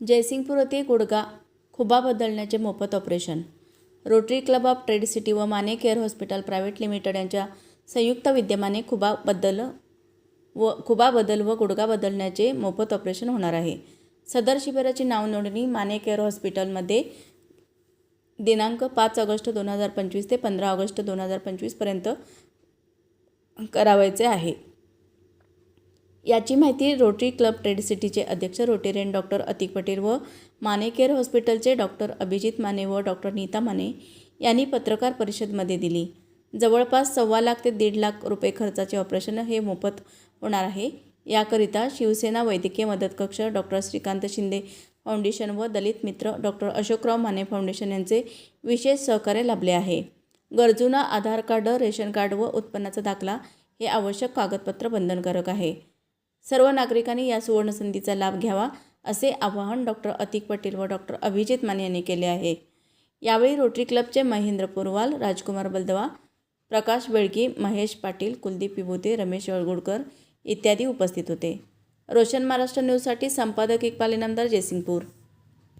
जयसिंगपूर येथे गुडगा खुबा बदलण्याचे मोफत operation. Rotary club of trade city व Mane care hospital private limited यांच्या संयुक्त विद्यमाने खुबा बदल व खुबा बदल व गुडगा बदलण्याचे मोफत ऑपरेशन होणार आहे. सदर शिबिराची नाव नोंदणी माने केअर हॉस्पिटलमध्ये दिनांक पाच ऑगस्ट दोन हजार पंचवीस ते पंधरा ऑगस्ट दोन हजार पंचवीसपर्यंत करावायचे आहे. याची माहिती रोटरी क्लब ट्रेड सिटीचे अध्यक्ष रोटेरियन डॉक्टर अतिक पटेल व माने केअर हॉस्पिटलचे डॉक्टर अभिजित माने व डॉक्टर नीता माने यांनी पत्रकार परिषदमध्ये दिली. जवळपास सव्वा लाख ते दीड लाख रुपये खर्चाचे ऑपरेशन हे मोफत होणार आहे. याकरिता शिवसेना वैद्यकीय मदत कक्ष डॉक्टर श्रीकांत शिंदे फाउंडेशन व दलित मित्र डॉक्टर अशोकराव माने फाउंडेशन यांचे विशेष सहकार्य लाभले आहे. गरजूंना आधार कार्ड रेशन कार्ड व उत्पन्नाचा दाखला हे आवश्यक कागदपत्र बंधनकारक आहे. सर्व नागरिकांनी या सुवर्णसंधीचा लाभ घ्यावा असे आवाहन डॉक्टर अतिक पटेल व डॉक्टर अभिजित माने यांनी केले आहे. यावेळी रोटरी क्लबचे महेंद्र पुरवाल राजकुमार बलदवा प्रकाश बेळगी महेश पाटील कुलदीप विभूते रमेश वळगुडकर इत्यादी उपस्थित होते. रोशन महाराष्ट्र न्यूजसाठी संपादक इकबाल इनामदार जयसिंगपूर.